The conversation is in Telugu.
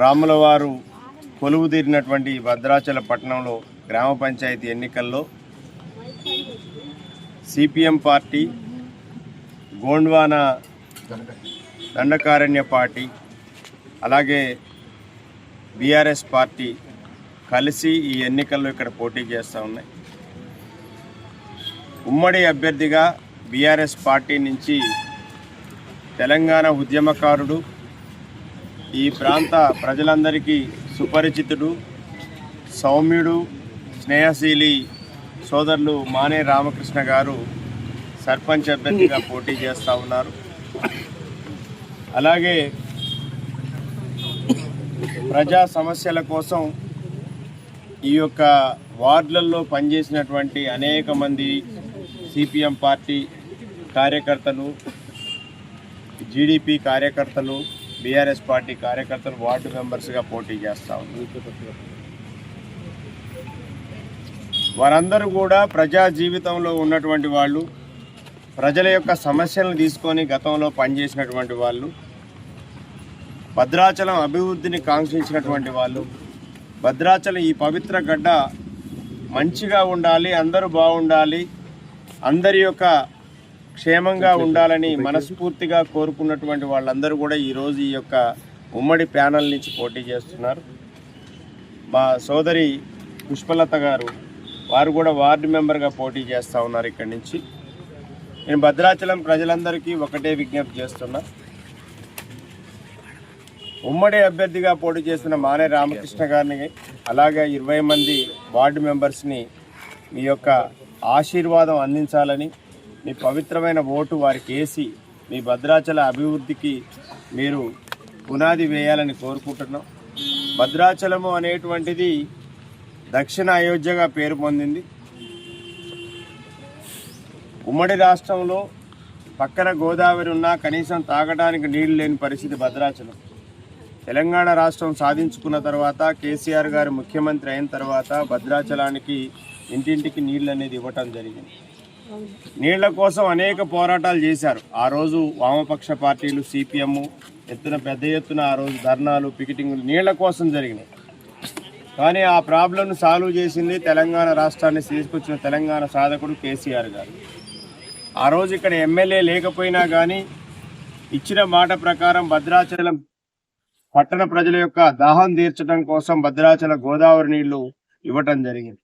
రాముల వారు కొలువు తీరినటువంటి భద్రాచల పట్టణంలో గ్రామ పంచాయతీ ఎన్నికల్లో CPM party Gondwana Dandakaranya party అలాగే బీఆర్ఎస్ పార్టీ కలిసి ఈ ఎన్నికల్లో ఇక్కడ పోటీ చేస్తూ ఉన్నాయి. ఉమ్మడి అభ్యర్థిగా బీఆర్ఎస్ పార్టీ నుంచి తెలంగాణ ఉద్యమకారుడు ఈ ప్రాంత ప్రజలందరికీ సుపరిచితుడు సౌమ్యుడు స్నేహశీలి సోదరులు మానే రామకృష్ణ గారు సర్పంచ్ అభ్యర్థిగా పోటీ చేస్తూ ఉన్నారు. అలాగే ప్రజా సమస్యల కోసం ఈ యొక్క వార్డులలో పనిచేసినటువంటి అనేక మంది సిపిఎం పార్టీ కార్యకర్తలు జీడిపి కార్యకర్తలు బీఆర్ఎస్ పార్టీ కార్యకర్తలు వార్డు మెంబర్స్గా పోటీ చేస్తూ ఉన్నారు. వారందరూ కూడా ప్రజా జీవితంలో ఉన్నటువంటి వాళ్ళు ప్రజల యొక్క సమస్యలను తీసుకొని గతంలో పనిచేసినటువంటి వాళ్ళు భద్రాచలం అభివృద్ధిని కాంక్షించినటువంటి వాళ్ళు భద్రాచలం ఈ పవిత్ర గడ్డ మంచిగా ఉండాలి అందరూ బాగుండాలి అందరి యొక్క క్షేమంగా ఉండాలని మనస్ఫూర్తిగా కోరుకున్నటువంటి వాళ్ళందరూ కూడా ఈరోజు ఈ యొక్క ఉమ్మడి ప్యానల్ నుంచి పోటీ చేస్తున్నారు. మా సోదరి పుష్పలత గారు వారు కూడా వార్డు మెంబర్గా పోటీ చేస్తూ ఉన్నారు ఇక్కడి నుంచి. నేను భద్రాచలం ప్రజలందరికీ ఒకటే విజ్ఞప్తి చేస్తున్నా. ఉమ్మడి అభ్యర్థిగా పోటీ చేస్తున్న మానే రామకృష్ణ గారిని అలాగే ఇరవై మంది వార్డు మెంబర్స్ని మీ యొక్క ఆశీర్వాదం అందించాలని మీ పవిత్రమైన ఓటు వారికి వేసి మీ భద్రాచల అభివృద్ధికి మీరు పునాది వేయాలని కోరుకుంటున్నాం. భద్రాచలము అనేటువంటిది దక్షిణ అయోధ్యగా పేరు పొందింది. ఉమ్మడి రాష్ట్రంలో పక్కన గోదావరి ఉన్నా కనీసం తాగడానికి నీళ్ళు లేని పరిస్థితి భద్రాచలం. తెలంగాణ రాష్ట్రం సాధించుకున్న తర్వాత కేసీఆర్ గారు ముఖ్యమంత్రి అయిన తర్వాత భద్రాచలానికి ఇంటింటికి నీళ్ళు అనేది ఇవ్వటం జరిగింది. నీళ్ళ కోసం అనేక పోరాటాలు చేశారు. ఆ రోజు వామపక్ష పార్టీలు సిపిఎం ఎత్తున పెద్ద ఎత్తున ఆ రోజు ధర్నాలు పికెటింగ్లు నీళ్ళ కోసం జరిగినాయి. కానీ ఆ ప్రాబ్లంను సాల్వ్ చేసింది తెలంగాణ రాష్ట్రాన్ని తీసుకొచ్చిన తెలంగాణ సాధకుడు కేసీఆర్ గారు. ఆ రోజు ఇక్కడ ఎమ్మెల్యే లేకపోయినా కానీ ఇచ్చిన మాట ప్రకారం భద్రాచలం పట్టణ ప్రజల యొక్క దాహం తీర్చడం కోసం భద్రాచల గోదావరి నీళ్ళు ఇవ్వటం జరిగింది.